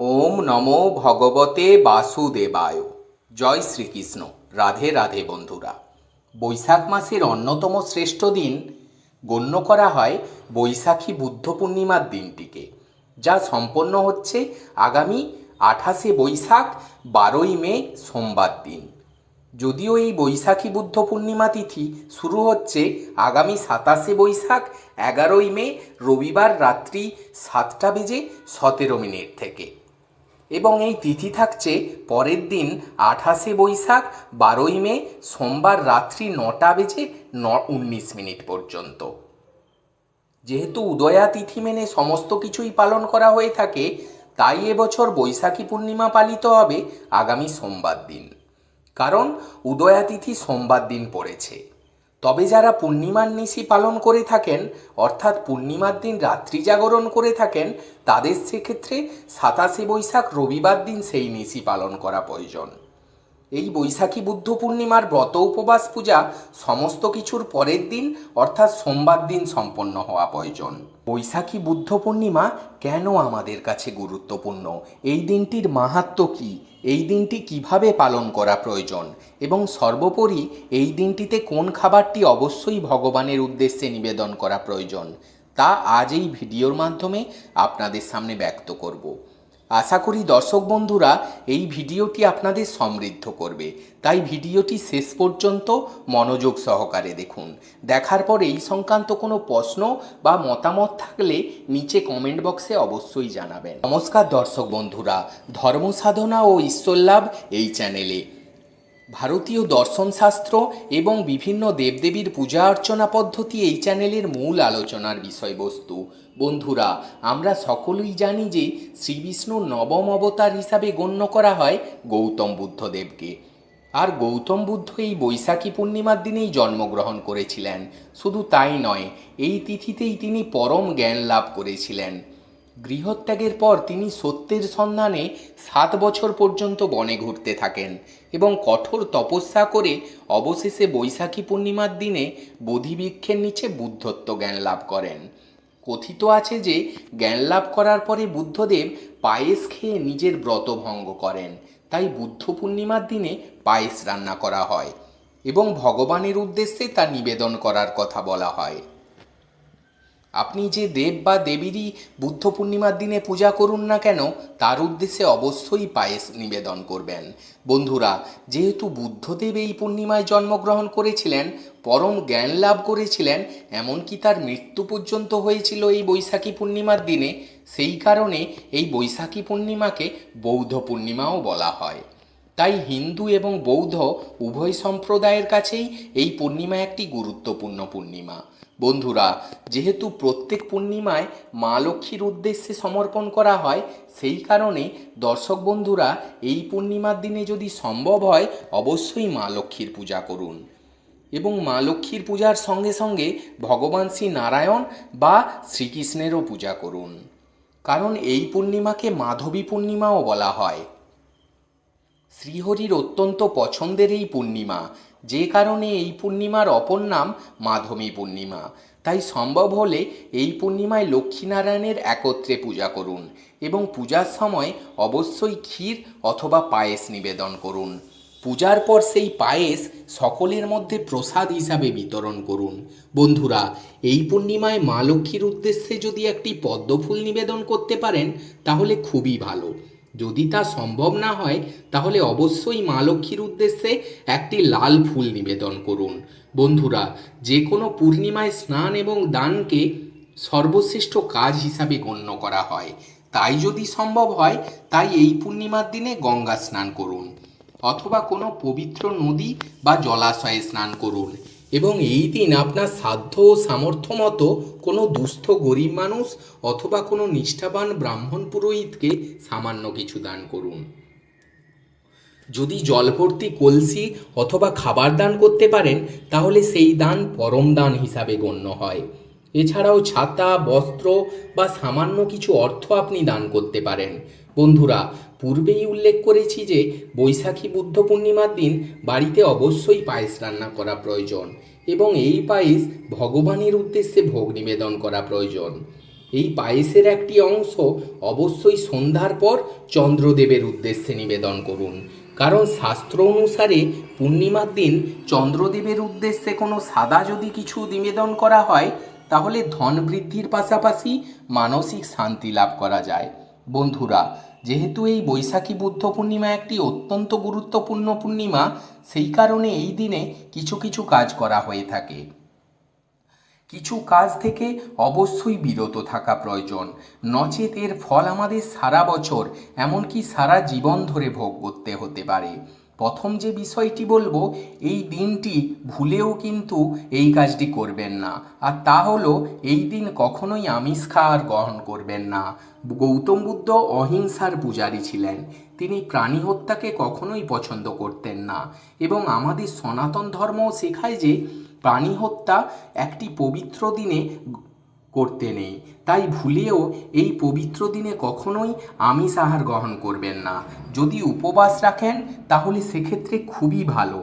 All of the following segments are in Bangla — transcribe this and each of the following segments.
ওম নমো ভগবতে বাসুদেবায়। জয় শ্রীকৃষ্ণ। রাধে রাধে বন্ধুরা। বৈশাখ মাসের অন্যতম শ্রেষ্ঠ দিন, গণ্য করা হয় বৈশাখী বুদ্ধ পূর্ণিমার দিনটিকে, যা সম্পন্ন হচ্ছে আগামী আঠাশে বৈশাখ, বারোই মে, সোমবার দিন। যদিও এই বৈশাখী বুদ্ধ পূর্ণিমা তিথি শুরু হচ্ছে আগামী সাতাশে বৈশাখ, এগারোই মে, রবিবার রাত্রি সাতটা বেজে সতেরো মিনিট থেকে। এবং এই তিথি থাকছে পরের দিন আঠাশে বৈশাখ, বারোই মে, সোমবার রাত্রি নটা বেজে ন উনিশ মিনিট পর্যন্ত। যেহেতু উদয়া তিথি মেনে সমস্ত কিছুই পালন করা হয়ে থাকে, তাই এবছর বৈশাখী পূর্ণিমা পালিত হবে আগামী সোমবার দিন। কারণ উদয়া তিথি সোমবার দিন পড়েছে। তবে যারা পূর্ণিমার নিশি পালন করে থাকেন, অর্থাৎ পূর্ণিমার দিন রাত্রি জাগরণ করে থাকেন, তাদের সেক্ষেত্রে সাতাশে বৈশাখ রবিবার দিন সেই নিশি পালন করা প্রয়োজন। এই বৈশাখী বুদ্ধ পূর্ণিমার ব্রত উপবাস পূজা সমস্ত কিছুর পরের দিন, অর্থাৎ সোমবার দিন সম্পন্ন হওয়া প্রয়োজন। বৈশাখী বুদ্ধ পূর্ণিমা কেন আমাদের কাছে গুরুত্বপূর্ণ? এই দিনটির মাহাত্ম কী? এই দিনটি কীভাবে পালন করা প্রয়োজন? এবং সর্বোপরি, এই দিনটিতে কোন খাবারটি অবশ্যই ভগবানের উদ্দেশ্যে নিবেদন করা প্রয়োজন? তা আজ এই ভিডিওর মাধ্যমে আপনাদের সামনে ব্যক্ত করব। আশা করি দর্শক বন্ধুরা, এই ভিডিওটি আপনাদের সমৃদ্ধ করবে। তাই ভিডিওটি শেষ পর্যন্ত মনোযোগ সহকারে দেখুন। দেখার পর এই সংক্রান্ত কোনো প্রশ্ন বা মতামত থাকলে নিচে কমেন্ট বক্সে অবশ্যই জানাবেন। নমস্কার দর্শক বন্ধুরা ধর্ম সাধনা ও ঈশ্বর লাভ এই চ্যানেলে। ভারতীয় দর্শনশাস্ত্র এবং বিভিন্ন দেবদেবীর পূজা অর্চনা পদ্ধতি এই চ্যানেলের মূল আলোচনার বিষয়বস্তু। বন্ধুরা, আমরা সকলেই জানি যে শ্রীবিষ্ণুর নবম অবতার হিসাবে গণ্য করা হয় গৌতম বুদ্ধদেবকে। আর গৌতম বুদ্ধ এই বৈশাখী পূর্ণিমার দিনেই জন্মগ্রহণ করেছিলেন। শুধু তাই নয়, এই তিথিতেই তিনি পরম জ্ঞান লাভ করেছিলেন। গৃহত্যাগের পর তিনি সত্যের সন্ধানে সাত বছর পর্যন্ত বনে ঘুরতে থাকেন এবং কঠোর তপস্যা করে অবশেষে বৈশাখী পূর্ণিমার দিনে বোধিবৃক্ষের নিচে বুদ্ধত্ব জ্ঞান লাভ করেন। কথিত আছে যে, জ্ঞান লাভ করার পরে বুদ্ধদেব পায়েস খেয়ে নিজের ব্রত ভঙ্গ করেন। তাই বুদ্ধ পূর্ণিমার দিনে পায়েস রান্না করা হয় এবং ভগবানের উদ্দেশ্যে তা নিবেদন করার কথা বলা হয়। আপনি যে দেব বা দেবীরই বুদ্ধ পূর্ণিমার দিনে পূজা করুন না কেন, তার উদ্দেশ্যে অবশ্যই পায়েস নিবেদন করবেন। বন্ধুরা, যেহেতু বুদ্ধদেব এই পূর্ণিমায় জন্মগ্রহণ করেছিলেন, পরম জ্ঞান লাভ করেছিলেন, এমনকি তার মৃত্যু পর্যন্ত হয়েছিল এই বৈশাখী পূর্ণিমার দিনে, সেই কারণে এই বৈশাখী পূর্ণিমাকে বৌদ্ধ পূর্ণিমাও বলা হয়। তাই হিন্দু এবং বৌদ্ধ উভয় সম্প্রদায়ের কাছেই এই পূর্ণিমা একটি গুরুত্বপূর্ণ পূর্ণিমা। বন্ধুরা, যেহেতু প্রত্যেক পূর্ণিমায় মা লক্ষ্মীর উদ্দেশ্যে সমর্পণ করা হয়, সেই কারণে দর্শক বন্ধুরা, এই পূর্ণিমার দিনে যদি সম্ভব হয়, অবশ্যই মা লক্ষ্মীর পূজা করুন। এবং মা লক্ষ্মীর পূজার সঙ্গে সঙ্গে ভগবান শ্রী নারায়ণ বা শ্রীকৃষ্ণেরও পূজা করুন। কারণ এই পূর্ণিমাকে মাধবী পূর্ণিমাও বলা হয়। শ্রীহরির অত্যন্ত পছন্দের এই পূর্ণিমা। যে কারণে এই পূর্ণিমার অপর নাম মাধবী পূর্ণিমা। তাই সম্ভব হলে এই পূর্ণিমায় লক্ষ্মীনারায়ণের একত্রে পূজা করুন এবং পূজার সময় অবশ্যই ক্ষীর অথবা পায়েস নিবেদন করুন। পূজার পর সেই পায়েস সকলের মধ্যে প্রসাদ হিসাবে বিতরণ করুন। বন্ধুরা, এই পূর্ণিমায় মা লক্ষ্মীর উদ্দেশ্যে যদি একটি পদ্মফুল নিবেদন করতে পারেন, তাহলে খুবই ভালো। যদি তা সম্ভব না হয়, তাহলে অবশ্যই মা লক্ষ্মীর উদ্দেশ্যে একটি লাল ফুল নিবেদন করুন। বন্ধুরা, যে কোনো পূর্ণিমায় স্নান এবং দানকে সর্বশ্রেষ্ঠ কাজ হিসাবে গণ্য করা হয়। তাই যদি সম্ভব হয়, তাই এই পূর্ণিমার দিনে গঙ্গা স্নান করুন। অথবা কোনো পবিত্র নদী বা জলাশয়ে স্নান করুন। এবং এই দিন আপনার সাধ্য ও সামর্থ্য মতো কোনো দুস্থ গরিব মানুষ অথবা কোনো নিষ্ঠাবান ব্রাহ্মণ পুরোহিতকে সামান্য কিছু দান করুন। যদি জলভর্তি কলসি অথবা খাবার দান করতে পারেন, তাহলে সেই দান পরম দান হিসাবে গণ্য হয়। এছাড়াও ছাতা, বস্ত্র বা সামান্য কিছু অর্থ আপনি দান করতে পারেন। বন্ধুরা, পূর্বেই উল্লেখ করেছি যে বৈশাখী বুদ্ধ পূর্ণিমার দিন বাড়িতে অবশ্যই পায়েস রান্না করা প্রয়োজন এবং এই পায়েস ভগবানের উদ্দেশ্যে ভোগ নিবেদন করা প্রয়োজন। এই পায়েসের একটি অংশ অবশ্যই সন্ধ্যার পর চন্দ্রদেবের উদ্দেশ্যে নিবেদন করুন। কারণ শাস্ত্র অনুসারে পূর্ণিমার দিন চন্দ্রদেবের উদ্দেশ্যে কোনো সাদা যদি কিছু নিবেদন করা হয়, তাহলে ধন বৃদ্ধির পাশাপাশি মানসিক শান্তি লাভ করা যায়। বন্ধুরা, যেহেতু এই বৈশাখী বুদ্ধ পূর্ণিমা একটি অত্যন্ত গুরুত্বপূর্ণ পূর্ণিমা, সেই কারণে এই দিনে কিছু কিছু কাজ করা হয়ে থাকে। কিছু কাজ থেকে অবশ্যই বিরত থাকা প্রয়োজন। নচেত এর ফল আমাদের সারা বছর, এমনকি সারা জীবন ধরে ভোগ করতে হতে পারে। প্রথম যে বিষয়টি বলব, এই দিনটি ভুলেও কিন্তু এই কাজটি করবেন না। আর তা হলো, এই দিন কখনোই আমিষ খাওয়ার গ্রহণ করবেন না। গৌতম বুদ্ধ অহিংসার পূজারী ছিলেন। তিনি প্রাণী হত্যাকে কখনোই পছন্দ করতেন না। এবং আমাদের সনাতন ধর্মও শেখায় যে, প্রাণী হত্যা একটি পবিত্র দিনে করতে নেই। তাই ভুলেও এই পবিত্র দিনে কখনোই আমিষ আহার গ্রহণ করবেন না। যদি উপবাস রাখেন, তাহলে সেক্ষেত্রে খুবই ভালো।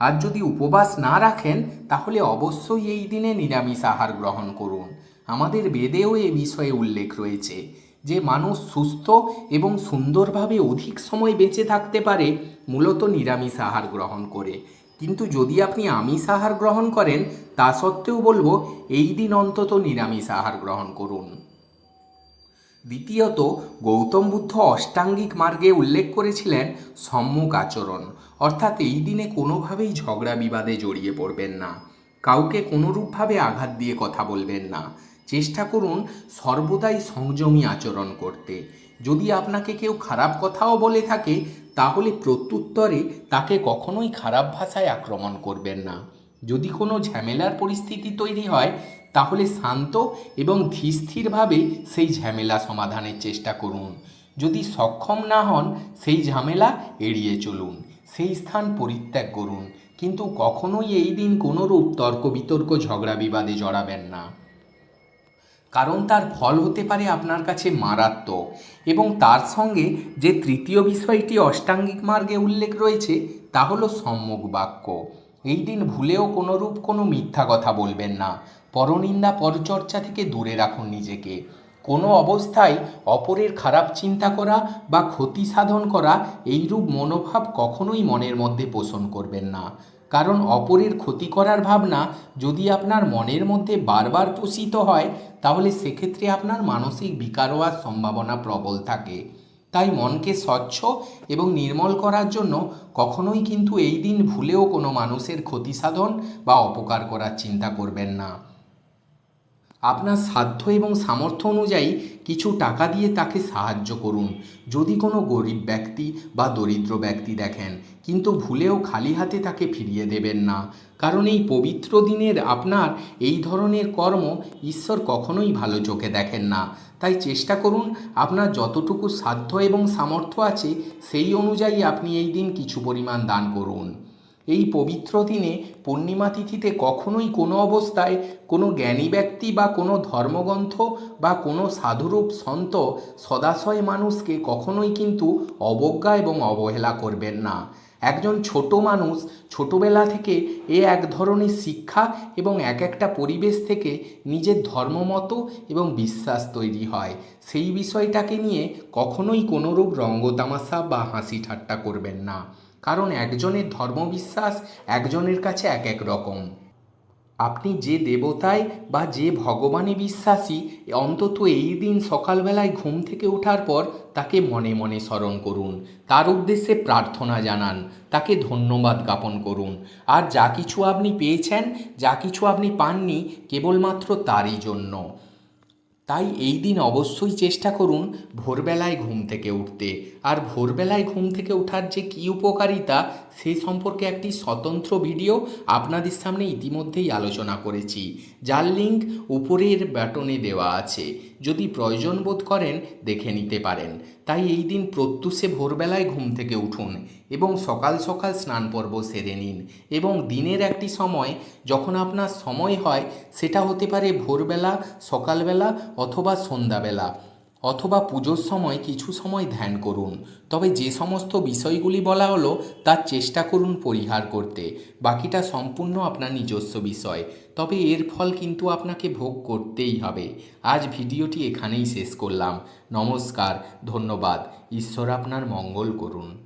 আর যদি উপবাস না রাখেন, তাহলে অবশ্যই এই দিনে নিরামিষ আহার গ্রহণ করুন। আমাদের বেদেও এ বিষয়ে উল্লেখ রয়েছে যে, মানুষ সুস্থ এবং সুন্দরভাবে অধিক সময় বেঁচে থাকতে পারে, মূলত নিরামিষ আহার গ্রহণ করে। কিন্তু যদি আপনি আমিষ আহার গ্রহণ করেন, তা সত্ত্বেও বলব এই দিন অন্তত নিরামিষ আহার গ্রহণ করুন। দ্বিতীয়ত, গৌতম বুদ্ধ অষ্টাঙ্গিক মার্গে উল্লেখ করেছিলেন সম্মুখ আচরণ। অর্থাৎ এই দিনে কোনোভাবেই ঝগড়া বিবাদে জড়িয়ে পড়বেন না। কাউকে কোনোরূপভাবে আঘাত দিয়ে কথা বলবেন না। চেষ্টা করুন সর্বদাই সংযমী আচরণ করতে। যদি আপনাকে কেউ খারাপ কথাও বলে থাকে তাহলে প্রত্যুত্তরে তাকে কখনোই খারাপ ভাষায় আক্রমণ করবেন না। যদি কোনো ঝামেলার পরিস্থিতি তৈরি হয়, তাহলে শান্ত এবং ধীরস্থিরভাবে সেই ঝামেলা সমাধানের চেষ্টা করুন। যদি সক্ষম না হন, সেই ঝামেলা এড়িয়ে চলুন, সেই স্থান পরিত্যাগ করুন। কিন্তু কখনোই এই দিন কোনোরূপ তর্ক বিতর্ক ঝগড়া বিবাদে জড়াবেন না। কারণ তার ফল হতে পারে আপনার কাছে মারাত্মক। এবং তার সঙ্গে যে তৃতীয় বিষয়টি অষ্টাঙ্গিক মার্গে উল্লেখ রয়েছে, তা হলো সম্মুখ বাক্য। এই দিন ভুলেও কোনোরূপ কোনো মিথ্যা কথা বলবেন না। পরনিন্দা পরচর্চা থেকে দূরে রাখুন নিজেকে। কোনো অবস্থায় অপরের খারাপ চিন্তা করা বা ক্ষতি সাধন করা, এইরূপ মনোভাব কখনোই মনের মধ্যে পোষণ করবেন না। কারণ অপরের ক্ষতি করার ভাবনা যদি আপনার মনের মধ্যে বারবার পোষিত হয়, তাহলে সেক্ষেত্রে আপনার মানসিক বিকার হওয়ার সম্ভাবনা প্রবল থাকে। তাই মনকে স্বচ্ছ এবং নির্মল করার জন্য কখনোই কিন্তু এই দিন ভুলেও কোনো মানুষের ক্ষতি সাধন বা অপকার করার চিন্তা করবেন না। আপনার সাধ্য এবং সামর্থ্য অনুযায়ী কিছু টাকা দিয়ে তাকে সাহায্য করুন। যদি কোনো গরিব ব্যক্তি বা দরিদ্র ব্যক্তি দেখেন, কিন্তু ভুলেও খালি হাতে তাকে ফিরিয়ে দেবেন না। কারণ এই পবিত্র দিনের আপনার এই ধরনের কর্ম ঈশ্বর কখনোই ভালো চোখে দেখেন না। তাই চেষ্টা করুন, আপনার যতটুকু সাধ্য এবং সামর্থ্য আছে, সেই অনুযায়ী আপনি এই দিন কিছু পরিমাণ দান করুন। এই পবিত্র দিনে পূর্ণিমা তিথিতে কখনোই কোনো অবস্থায় কোনো জ্ঞানী ব্যক্তি বা কোনো ধর্মগ্রন্থ বা কোনো সাধুরূপ সন্ত, সদাশয় মানুষকে কখনোই কিন্তু অবজ্ঞা এবং অবহেলা করবেন না। একজন ছোট মানুষ ছোটবেলা থেকে এ এক ধরনের শিক্ষা এবং এক একটা পরিবেশ থেকে নিজের ধর্মমত এবং বিশ্বাস তৈরি হয়। সেই বিষয়টাকে নিয়ে কখনোই কোনোরূপ রঙ্গতামাশা বা হাসি ঠাট্টা করবেন না। কারণ একজনের ধর্মবিশ্বাস একজনের কাছে এক এক রকম। আপনি যে দেবতায় বা যে ভগবানে বিশ্বাসী, অন্তত এই দিন সকালবেলায় ঘুম থেকে ওঠার পর তাকে মনে মনে স্মরণ করুন। তার উদ্দেশ্যে প্রার্থনা জানান, তাকে ধন্যবাদ জ্ঞাপন করুন। আর যা কিছু আপনি পেয়েছেন, যা কিছু আপনি পাননি, কেবলমাত্র তারই জন্য। তাই এই দিন অবশ্যই চেষ্টা করুন ভোরবেলায় ঘুম থেকে উঠতে। আর ভোরবেলায় ঘুম থেকে ওঠার যে কী উপকারিতা, সে সম্পর্কে একটি স্বতন্ত্র ভিডিও আপনাদের সামনে ইতিমধ্যেই আলোচনা করেছি। যার লিঙ্ক উপরের ব্যাটনে দেওয়া আছে। যদি প্রয়োজন বোধ করেন, দেখে নিতে পারেন। তাই এই দিন প্রত্যুষে ভোরবেলায় ঘুম থেকে উঠুন এবং সকাল সকাল স্নান পর্ব সেরে নিন এবং দিনের একটি সময় যখন আপনার সময় হয়, সেটা হতে পারে ভোরবেলা, সকালবেলা অথবা সন্ধ্যাবেলা অথবা পুজোর সময় কিছু সময় ধ্যান করুন। তবে যে সমস্ত বিষয়গুলি বলা হলো, তার চেষ্টা করুন পরিহার করতে। বাকিটা সম্পূর্ণ আপনার নিজস্ব বিষয়। তবে এর ফল কিন্তু আপনাকে ভোগ করতেই হবে। আজ ভিডিওটি এখানেই শেষ করলাম। নমস্কার, ধন্যবাদ। ঈশ্বর আপনার মঙ্গল করুন।